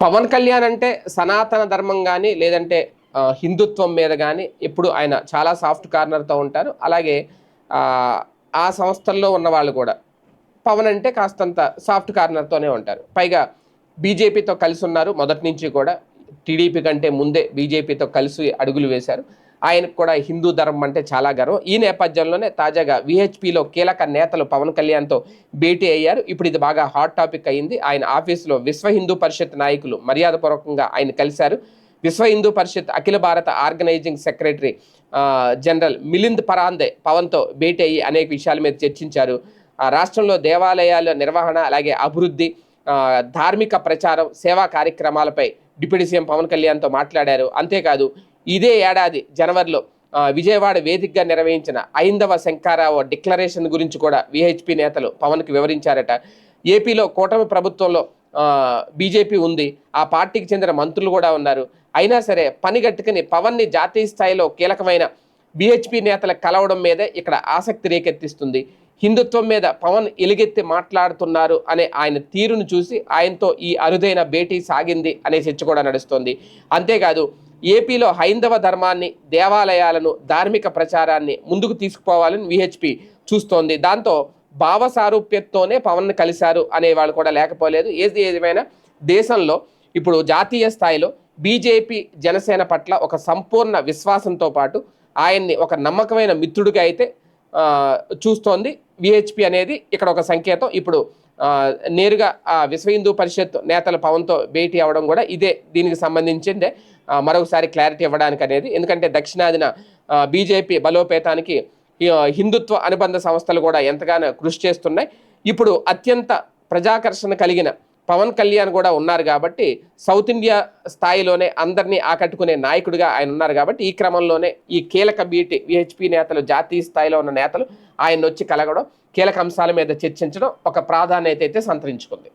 పవన్ కళ్యాణ్ అంటే సనాతన ధర్మం కానీ లేదంటే హిందుత్వం మీద కానీ ఎప్పుడు ఆయన చాలా సాఫ్ట్ కార్నర్తో ఉంటారు. అలాగే ఆ, ఆ సంస్థల్లో ఉన్న వాళ్ళు కూడా పవన్ అంటే కాస్తంత సాఫ్ట్ కార్నర్తోనే ఉంటారు. పైగా బీజేపీతో కలిసి ఉన్నారు. మొదటి నుంచి కూడా టీడీపీ కంటే ముందే బీజేపీతో కలిసి అడుగులు వేశారు. ఆయనకు కూడా హిందూ ధర్మం అంటే చాలా గర్వం. ఈ నేపథ్యంలోనే తాజాగా విహెచ్పిలో కీలక నేతలు పవన్ కళ్యాణ్తో భేటీ అయ్యారు. ఇప్పుడు ఇది బాగా హాట్ టాపిక్ అయింది. ఆయన ఆఫీసులో విశ్వ హిందూ పరిషత్ నాయకులు మర్యాదపూర్వకంగా ఆయన కలిశారు. విశ్వ హిందూ పరిషత్ అఖిల భారత organizing secretary general Milind Parande పవన్తో భేటీ అయ్యి అనేక విషయాల మీద చర్చించారు. ఆ రాష్ట్రంలో దేవాలయాల నిర్వహణ అలాగే అభివృద్ధి ధార్మిక ప్రచారం సేవా కార్యక్రమాలపై డిప్యూటీ సీఎం పవన్ కళ్యాణ్తో మాట్లాడారు. అంతేకాదు ఇదే ఏడాది జనవరిలో విజయవాడ వేదికగా నిర్వహించిన ఐందవ శంకారావు డిక్లరేషన్ గురించి కూడా విహెచ్పి నేతలు పవన్కి వివరించారట. ఏపీలో కూటమి ప్రభుత్వంలో బీజేపీ ఉంది ఆ పార్టీకి చెందిన మంత్రులు కూడా ఉన్నారు. అయినా సరే పని గట్టుకుని పవన్ని జాతీయ స్థాయిలో కీలకమైన బీహెచ్పీ నేతలు కలవడం మీదే ఇక్కడ ఆసక్తి రేకెత్తిస్తుంది. హిందుత్వం మీద పవన్ ఎలుగెత్తి మాట్లాడుతున్నారు అనే ఆయన తీరును చూసి ఆయనతో ఈ అరుదైన భేటీ సాగింది అనే చర్చ కూడా నడుస్తోంది. అంతేకాదు ఏపీలో హైందవ ధర్మాన్ని దేవాలయాలను ధార్మిక ప్రచారాన్ని ముందుకు తీసుకుపోవాలని విహెచ్పి చూస్తోంది. దాంతో భావ సారూప్యతతోనే పవన్ కలిశారు అనే వాళ్ళు కూడా లేకపోలేదు. ఏది ఏదేమైనా దేశంలో ఇప్పుడు జాతీయ స్థాయిలో బీజేపీ జనసేన పట్ల ఒక సంపూర్ణ విశ్వాసంతో పాటు ఆయన్ని ఒక నమ్మకమైన మిత్రుడిగా అయితే చూస్తోంది. విహెచ్పి అనేది ఇక్కడ ఒక సంకేతం. ఇప్పుడు నేరుగా ఆ విశ్వ హిందూ పరిషత్ నేతల పవన్తో భేటీ అవ్వడం కూడా ఇదే దీనికి సంబంధించిందే. మరొకసారి క్లారిటీ ఇవ్వడానికి అనేది. ఎందుకంటే దక్షిణాదిన బీజేపీ బలోపేతానికి హిందుత్వ అనుబంధ సంస్థలు కూడా ఎంతగానో కృషి చేస్తున్నాయి. ఇప్పుడు అత్యంత ప్రజాకర్షణ కలిగిన పవన్ కళ్యాణ్ కూడా ఉన్నారు కాబట్టి సౌత్ ఇండియా స్థాయిలోనే అందరినీ ఆకట్టుకునే నాయకుడిగా ఆయన ఉన్నారు కాబట్టి ఈ క్రమంలోనే ఈ కీలక బీటీ విహెచ్పి నేతలు జాతీయ స్థాయిలో ఉన్న నేతలు ఆయన వచ్చి కలగడం కీలక అంశాల మీద చర్చించడం ఒక ప్రాధాన్యత అయితే సంతరించుకుంది.